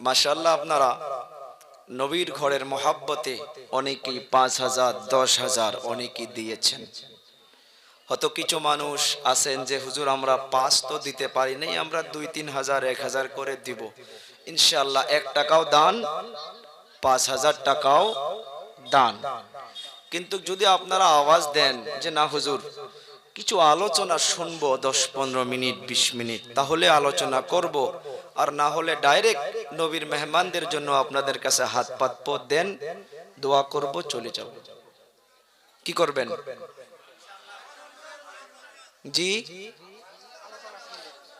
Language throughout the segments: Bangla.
মাশাল্লাহ আপনারা নবীর ঘরের মহাব্বতে অনেকেই পাঁচ হাজার, দশ হাজার অনেকেই দিয়েছেন। হয়তো কিছু মানুষ আছেন যে, হুজুর, আমরা পাঁচ তো দিতে পারি নাই, আমরা দুই, তিন হাজার, এক হাজার করে দিব। ইনশাল্লাহ এক টাকাও দান, পাঁচ হাজার টাকাও দান। কিন্তু যদি আপনারা আওয়াজ দেন যে, না হুজুর, কিছু আলোচনা শুনব দশ, পনেরো মিনিট, বিশ মিনিট, তাহলে আলোচনা করব। আর না হলে ডাইরেক্ট নবীর মেহমানদের জন্য আপনাদের কাছে হাত পাতপ দেন, দোয়া করব, চলে যাব। কি করবেন? জি?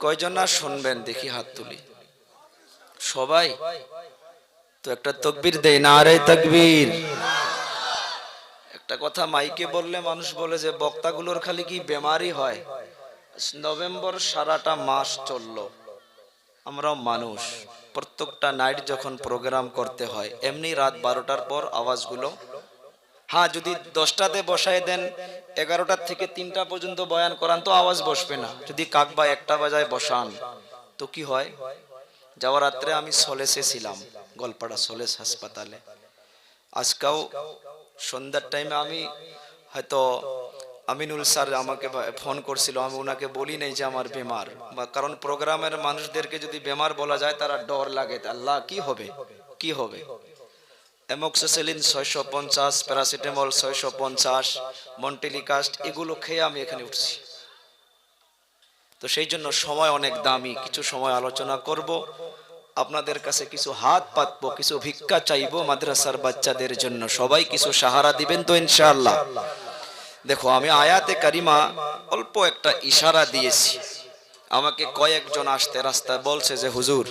কয়জন না শুনবেন? দেখি হাত তুলি। সবাই? তো একটা তকবির দেয় না, আরে তকবীর। একটা কথা মাইকে বললে মানুষ বলে যে, বক্তাগুলোর খালি কি বেমারি হয়? নভেম্বর সারাটা মাস চলল। আমরাও মানুষ। প্রত্যেকটা নাইট যখন প্রোগ্রাম করতে হয়, এমনি রাত বারোটার পর আওয়াজগুলো। হ্যাঁ যদি দশটাতে বসায় দেন, এগারোটার থেকে তিনটা পর্যন্ত বয়ান করান তো আওয়াজ বসবে না। যদি কাক বা একটা বাজায় বসান, তো কি হয়? যাওয়ার রাত্রে আমি সলেসে ছিলাম, গলপাড়া সলেস হাসপাতালে। আজকাও সন্ধ্যার টাইমে আমি হয়তো আমিনুল স্যার আমাকে ফোন করছিল, আমি ওনাকে বলি নাই যে আমার বেমার। বা কারণ প্রোগ্রামের মানুষদেরকে যদি বেমার বলা যায়, তারা ডর লাগে আল্লাহ কি হবে? কি হবে? অ্যামক্সিসিলিন ছয়শো পঞ্চাশ, প্যারাসিটামল ছয়শো পঞ্চাশ, মন্টেলিকাস্ট, এগুলো খেয়ে আমি এখানে উঠছি। তো সেই জন্য সময় অনেক দামি, কিছু সময় আলোচনা করব। আপনাদের কাছে কিছু হাত পাতব, কিছু ভিক্ষা চাইব মাদ্রাসার বাচ্চাদের জন্য। সবাই কিছু সাহারা দিবেন তো ইনশাআল্লাহ। দেখো, আমি আয়াতে কারিমা অল্প একটা ইশারা দিয়েছি। আমাকে কয়েকজন আসতে রাস্তায় বলছে যে, হুজুর,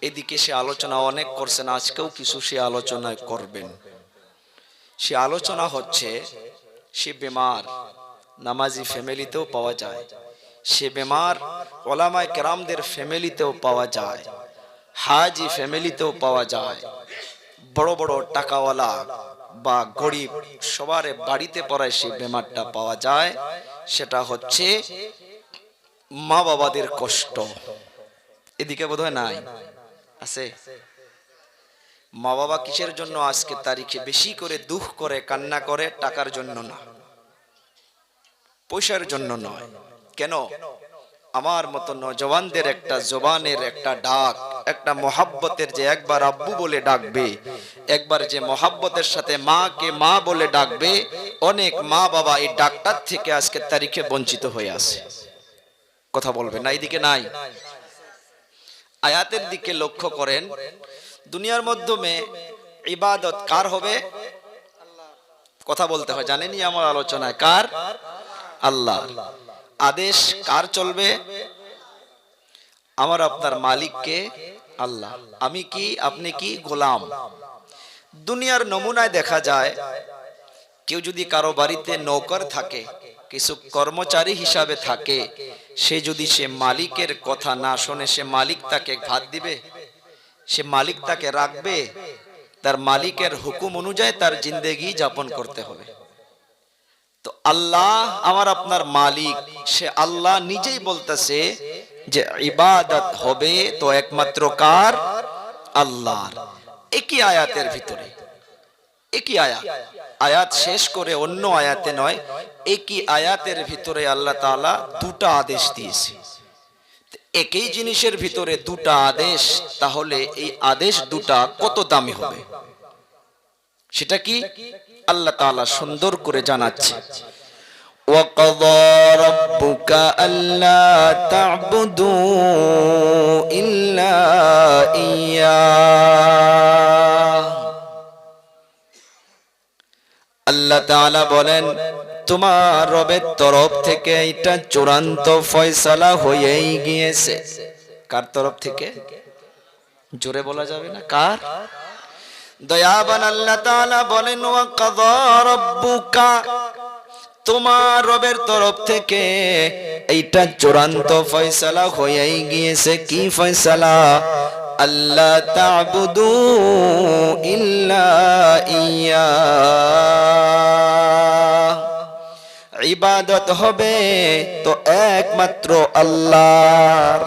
এদিকে সে আলোচনা অনেক করছেন, আজকেও কিছু সে আলোচনা করবেন। সে আলোচনা হচ্ছে, সে বেমার, নামাজি ফ্যামিলিতেও পাওয়া যায়। সে বেমার, ওলামায় কেরামদের ফ্যামিলিতেও পাওয়া যায়। হাজি ফ্যামিলিতেও পাওয়া যায়। বড় বড় টাকাওয়ালা বা গরিব সবার বাড়িতে পড়ায় সেই বেমারটা পাওয়া যায়, সেটা হচ্ছে মা বাবাদের কষ্ট। এদিকে বোধহয় নাই? আছে? মা বাবা কিসের জন্য আজকে তারিখে বেশি করে দুঃখ করে, কান্না করে? টাকার জন্য না। পয়সার জন্য নয়। কেন? আমার মতো নজওয়ানদের একটা জবানের একটা ডাক, একটা মহাব্বতের যে একবার আব্বু বলে ডাকবে, একবার যে মহাব্বতের সাথে মাকে মা বলে ডাকবে, অনেক মা বাবা এই ডাকটার থেকে আজকে তারিখে বঞ্চিত হয়ে আছে। কথা বলবে না এইদিকে নাই। আয়াতের দিকে লক্ষ্য করেন, দুনিয়ার মাধ্যমে ইবাদত কার হবে? কথা বলতে হয়, জানেনই আমার আলোচনায় কার? আল্লাহ। আদেশ কার চলবে? আমার আপনার মালিককে আল্লাহ। আমি কি, আপনি কি? গোলাম। দুনিয়ার নমুনায় দেখা যায়, কেউ যদি কারও বাড়িতে নৌকর থাকে, কিছু কর্মচারী হিসাবে থাকে, সে যদি সে মালিকের কথা না শোনে, সে মালিক তাকে ভাত দিবে? সে মালিক তাকে রাখবে? তার মালিকের হুকুম অনুযায়ী তার জিন্দেগি যাপন করতে হবে। তো আল্লাহ আমার আপনার মালিক। সে আল্লাহ নিজেই বলতেছে যে ইবাদত হবে তো একমাত্র কার? আল্লাহর। একই আয়াতের ভিতরে। একই আয়াত। আয়াত শেষ করে অন্য আয়াতে নয়, একই আয়াতের ভিতরে আল্লাহ তাআলা দুটা আদেশ দিয়েছে। একই জিনিসের ভিতরে দুটা আদেশ, তাহলে এই আদেশ দুটা কত দামি হবে? সেটা কি? আল্লাহ তাআলা সুন্দর করে জানাচ্ছে وقضى ربك ألا تعبدوا إلا إياه আল্লাহ তাআলা বলেন তোমার রবের তরফ থেকে এটা চূড়ান্ত ফয়সালা হয়েই গিয়েছে কার তরফ থেকে জোরে বলা যাবে না কার দয়াবান আল্লাহ তাআলা বলেন, ওয়া কাযা তোমার রবের তরফ থেকে এইটা চূড়ান্ত ফয়সালা হয়েই গিয়েছে। কি ফয়সালা? আল্লাহ তা'বুদু ইল্লা ইয়া। ইবাদত হবে তো একমাত্র আল্লাহর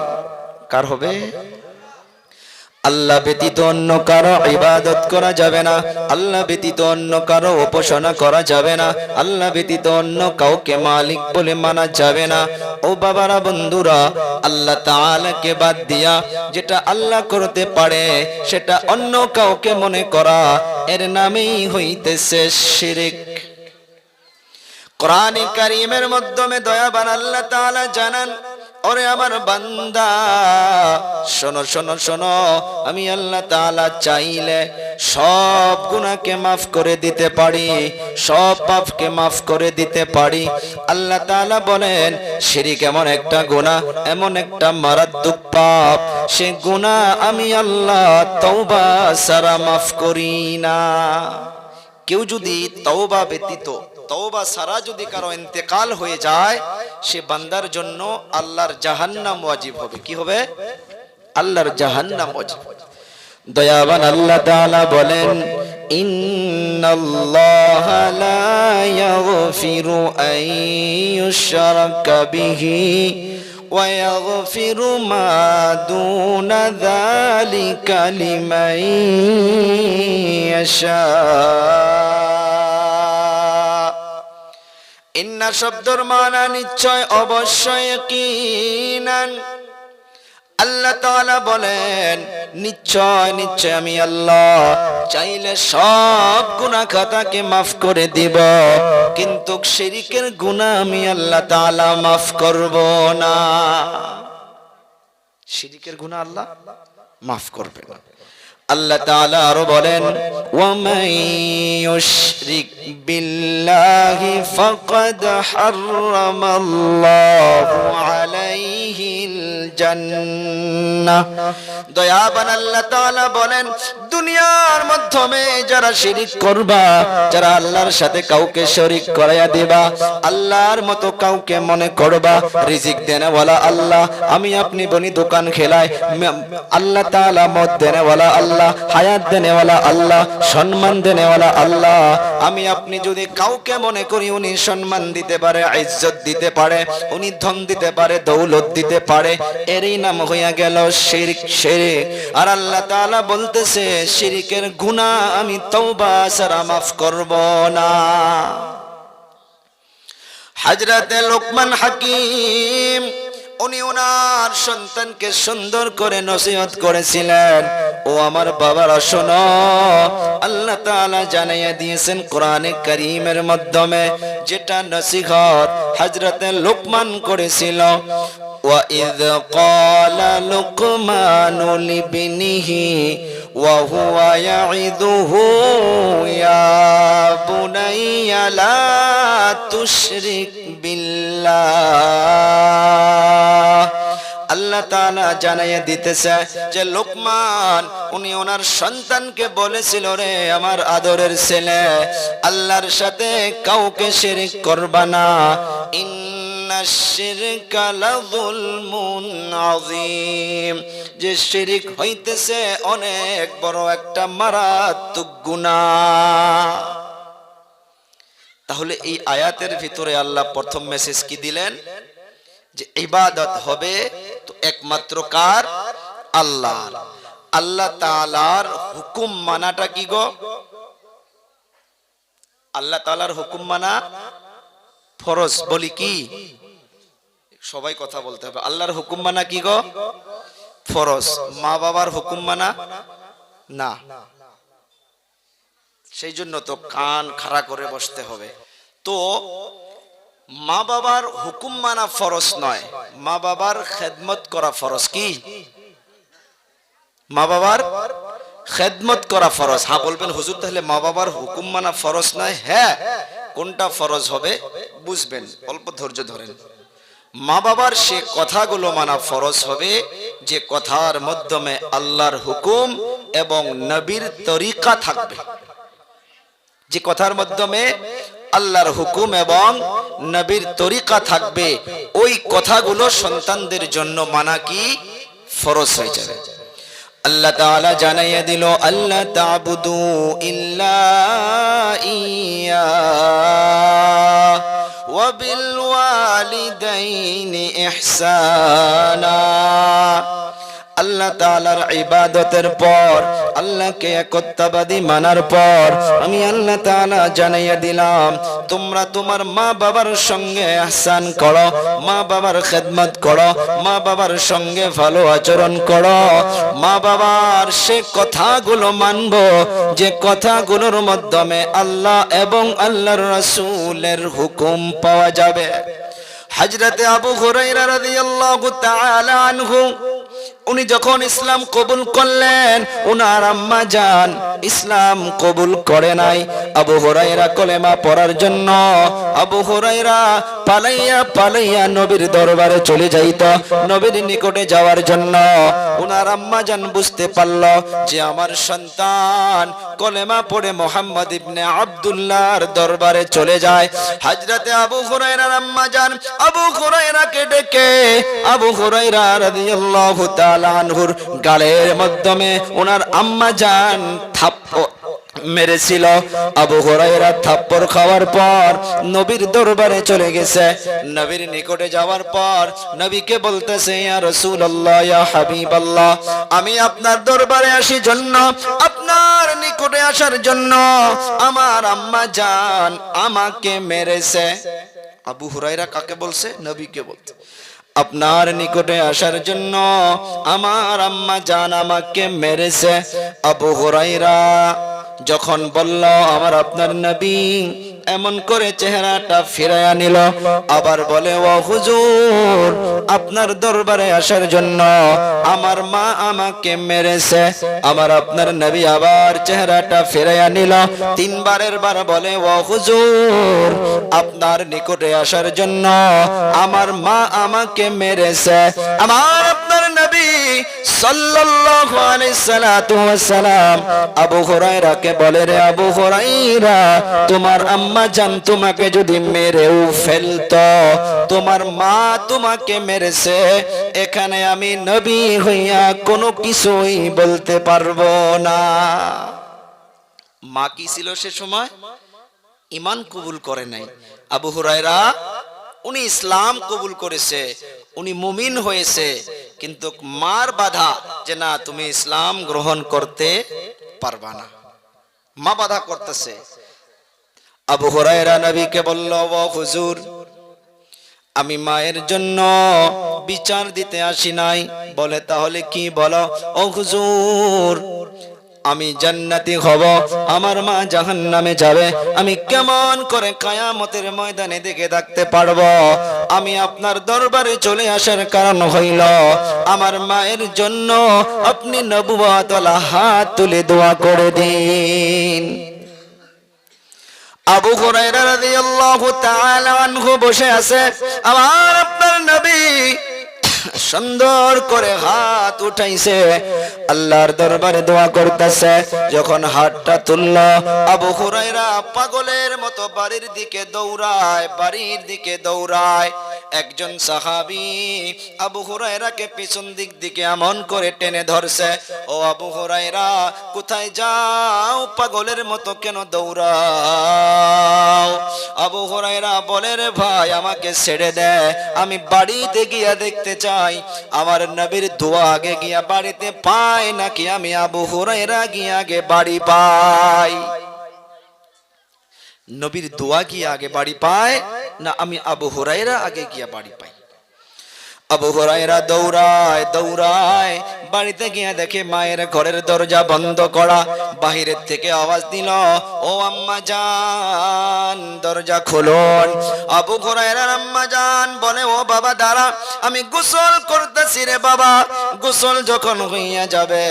কার হবে? আল্লাহ ব্যতীত অন্য কারও ইবাদত করা যাবে না। আল্লাহ ব্যতীত অন্য কারও উপাসনা করা যাবে না। আল্লাহ ব্যতীত অন্য কাউকে মালিক বলে মানা যাবে না। ও বাবারা, বন্ধুরা, আল্লাহ তাআলাকে বাদ দিয়া যেটা আল্লাহ করতে পারে, সেটা অন্য কাউকে মনে করা, এর নামেই হইতেছে শিরিক। কোরআনে কারিমের মাধ্যমে দয়াবান আল্লাহ তাআলা জানান ওরে আমার বান্দা, শোনো শোনো শোনো, আমি আল্লাহ তাআলা চাইলে সব গুনাহকে মাফ করে দিতে পারি, সব পাপকে মাফ করে দিতে পারি। আল্লাহ তাআলা বলেন, শিরিক এমন একটা গুনাহ, এমন একটা মারাত্মক পাপ, সে গুনাহ আমি আল্লাহ তওবা সারা মাফ করি না। কেউ যদি তওবা ব্যতীত তওবা সারা যদি কারো ইন্তেকাল হয়ে যায় সে বান্দার জন্য আল্লাহর জাহান্নাম ওয়াজিব হবে কি হবে আল্লাহর জাহান্নাম ওয়াজিব দয়াবান আল্লাহ তাআলা বলেন ইন্নাল্লাহা লা ইয়াগফিরু আন ইউশরাকা বিহি ويغفر ما دون ذلك لمن يشاء ইন্না শব্দর মানা নিশ্চয় অবশ্যই কিনান আল্লাহ তাআলা বলেন, নিশ্চয় নিশ্চয় আমি আল্লাহ। চাইলে সব গুনাহ খাতাকে মাফ করে দিব, কিন্তু শিরিকের গুনাহ আমি আল্লাহ তাআলা মাফ করব না। শিরিকের গুনাহ আল্লাহ মাফ করবে না। আল্লাহ তাআলা আরও বলেন দয়াবান আল্লাহ বলেন দুনিয়ার মাধ্যমে যারা শিরিক করবা, যারা আল্লাহর সাথে কাউকে শরিক করাইয়া দিবা, আল্লাহর মতো কাউকে মনে করবা, রিজিক দেনেওয়ালা আল্লাহ, আমি আপনি বনি দোকান খেলায় আল্লাহ তাআলা মত দেনেওয়ালা আল্লাহ, হায়াত দেনেওয়ালা আল্লাহ, সম্মান দেনেওয়ালা আল্লাহ, আমি আপনি যদি কাউকে মনে করি উনি সম্মান দিতে পারে, ইজ্জত দিতে পারে, উনি ধন দিতে পারে, দৌলত দিতে পারে, এরই নাম হইয়া গেল শিরক, শিরিক। আর আল্লাহ তাআলা বলতেছে শিরিকের গুণা আমি তৌবা সারা মাফ করব না। হাজরাতে লোকমান হাকিম, উনি ওনার সন্তানকে সুন্দর করে নসিহত করেছিলেন। ও আমার বাবারা, শোনো, আল্লাহ তাআলা জানাইয়া দিয়েছেন কোরআনে করিমের মাধ্যমে যেটা নসিহত হাজরাতে লোকমান করেছিল। ওয়া ইয ক্বালা লুকমানু وهو يعظه يا بني لا تشرك بالله আল্লাহ তাআলা জানাইয়া দিতেছে যে লোকমান উনি ওনার সন্তানকে বলেছিল রে আমার আদরের ছেলে আল্লাহর সাথে কাউকে শিরিক করবা না ইন্না শিরকা লাযুলমুন আযীম যে শিরিক হইতেছে অনেক বড় একটা মারাত্মক গুনাহ। তাহলে এই আয়াতের ভিতরে আল্লাহ প্রথম মেসেজ কি দিলেন? যে ইবাদত হবে তো একমাত্র কার? আল্লাহ। আল্লাহ তাআলার হুকুম মানাটা কি গো? আল্লাহ তাআলার হুকুম মানা ফরজ, বলি কি? সবাই কথা বলতে হবে। আল্লাহর হুকুম মানা কি গো? ফরজ। মা বাবার হুকুম মানা? না। সেই জন্য তো কান খাড়া করে বসতে হবে। তো মা বাবার হুকুম মানা ফরজ নয়। মা বাবার খেদমত করা ফরজ কি? মা বাবার খেদমত করা ফরজ। হ্যাঁ বলবেন, হুজুর, তাহলে মা বাবার হুকুম মানা ফরজ নয়? হ্যাঁ। কোনটা ফরজ হবে? বুঝবেন। অল্প ধৈর্য ধরেন। মা বাবার সে কথাগুলো মানা ফরজ হবে, যে কথার মাধ্যমে আল্লাহর হুকুম এবং নবীর তরিকা থাকবে। যে কথার মাধ্যমে আল্লাহর হুকুম এবং নবীর তরিকা থাকবে, ওই কথাগুলো সন্তানদের জন্য মানা কি? ফরজ হয়ে যাবে। আল্লাহ তাআলা জানাইয়া দিল আল্লাহ তাবুদু ইল্লা ইয়া। وبالوالدين إحسانا. আল্লাহ তাআলার ইবাদতের পর, আল্লাহকে একত্ববাদী মানার পর, আমি আল্লাহ তাআলা জানাইয়া দিলাম, তোমরা তোমার মা বাবার সঙ্গে আহসান করো মা বাবার খেদমত করো মা বাবার সঙ্গে ভালো আচরণ করো। মা বাবার সে কথাগুলো মানব, যে কথাগুলোর মাধ্যমে আল্লাহ এবং আল্লাহর রাসূলের হুকুম পাওয়া যাবে। হজরতে আবু হুরাইরা রাদিয়াল্লাহু তাআলা আনহু উনি যখন ইসলাম কবুল করলেন, উনার আম্মা যান, ইসলাম কবুল করে নাই। আবু হুরাইরা কলেমা পড়ার জন্য, আবু হুরাইরা পালাইয়া পালাইয়া নবীর দরবারে চলে যাইত, নবীর নিকটে যাওয়ার জন্য। উনার আম্মা যান বুঝতে পারল যে আমার সন্তান কলেমা পড়ে মোহাম্মদ ইবনে আব্দুল্লাহর দরবারে চলে যায়। হাজরাতে আবু হুরাইরার আম্মা যান, আবু হুরাইরাকে ডেকে আবু হরাইরা রাদিয়াল্লাহু তাআলা আনহুর গালের মাধ্যমে ওনার আম্মা যান থাপ্পড় মেরেছিল। আবু হুরাইরা থাপ্পড় খাওয়ার পর নবীর দরবারে চলে গেছে। নবীর নিকটে যাওয়ার পর নবীকে বলতেছে, ইয়া রাসূলুল্লাহ, ইয়া হাবিবাল্লাহ, আমি আপনার দরবারে আসি জন্য, আপনার নিকটে আসার জন্য। আমার আম্মা জান আমাকে মেরেছে। আবু হুরাইরা কাকে বলছে? নবীকে বলছে। আপনার নিকটে আসার জন্য আমার আম্মা জান আমাকে মেরেছে। আবু হরাইরা যখন বলল, আমার আপনার নবী এমন করে চেহারাটা ফিরাইয়া নিল। আবার বলে, ও হুজুর, আপনার দরবারে আসার জন্য আমার মা আমাকে মেরেছে। আমার আপনার নবী আবার চেহারাটা ফিরাইয়া নিল। তিনবারের বার বলে, ও হুজুর, আপনার নিকটে আসার জন্য আমার মা আমাকে মেরেছে। আমার আপনার এখানে আমি নবী হইয়া কোনো কিছুই বলতে পারব না। মা কি ছিল সে সময়? ইমান কবুল করে নাই। আবু হুরায়রা উনি ইসলাম কবুল করেছে, উনি মুমিন হয়েছে, কিন্তু মার বাধা যে না, তুমি ইসলাম গ্রহণ করতে পারবা না। মা বাধা করতেছে। আবু হুরায়রা নবীকে বলল হুজুর, আমি মায়ের জন্য বিচার দিতে আসি নাই। বলে তাহলে কি বলো? ও হুজুর আমি জান্নাতি হব, আমার মা জাহান নামে যাবে, আমি কেমন করে কায়ামতের ময়দানে দেখে থাকতে পারব? আমি আপনার দরবারে চলে আসার কারণ হইল, আমার মায়ের জন্য আপনি নবুয়াতলা হাত তুলে দোয়া করে দিন। আবু হুরায়রা রাদিয়াল্লাহু তাআলা আনহু বসে আছে, আমার আপনার নবী সুন্দর করে হাত উঠাইছে। আল্লাহর দরবারে দোয়া করতেছে। যখন হাতটা তুলল, আবু হুরাইরা পাগলের মতো বাড়ির দিকে দৌড়ায়, বাড়ির দিকে দৌড়ায়। একজন সাহাবি আবু হুরায়রাকে পিছন দিক দিকে এমন করে টেনে ধরছে। ও আবু হুরায়রা, কোথায় যাও? পাগলের মতো কেন দৌড়াও? আবু হুরায়রা বলে, রে ভাই, আমাকে ছেড়ে দে। আমি বাড়িতে গিয়া দেখতে চাই। আমার নবীর দোয়া আগে গিয়া বাড়িতে পাই নাকি আমি আবু হুরায়রা গিয়া আগে বাড়ি পাই? নবীর দোয়া গিয়ে আগে বাড়ি পায়? না, আমি আবু হুরায়রা আগে গিয়া বাড়ি পাই। আবু হুরায়রা দৌড়ায় দৌড়ায়, বাড়িতে গিয়ে দেখে মায়ের ঘরের দরজা বন্ধ করা, বাহিরের থেকে আওয়াজ দিল, ও আম্মা জান, দরজা খুলুন। আবু হুরায়রার আম্মা জান বলে, ও বাবা, দাঁড়া, আমি গোসল করতেছি রে বাবা। গোসল যখন হইয়া যাবে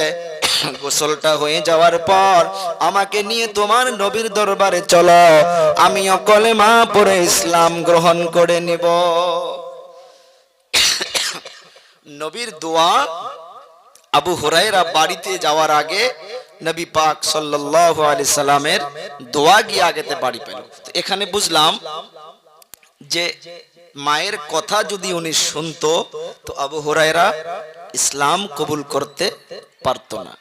গোসলটা হয়ে যাওয়ার পর আমাকে নিয়ে তোমার নবীর দরবারে চলো। আমি অকলে মা পড়ে ইসলাম গ্রহণ করে নিব। নবীর দোয়া আবু হুরায়রা বাড়িতে যাওয়ার আগে নবী পাক সাল্লাল্লাহু আলাইহি সাল্লামের দোয়া গিয়ে আগেতে বাড়ি পেল। এখানে বুঝলাম যে মায়ের কথা যদি উনি শুনতো, তো আবু হুরায়রা ইসলাম কবুল করতে পারত না।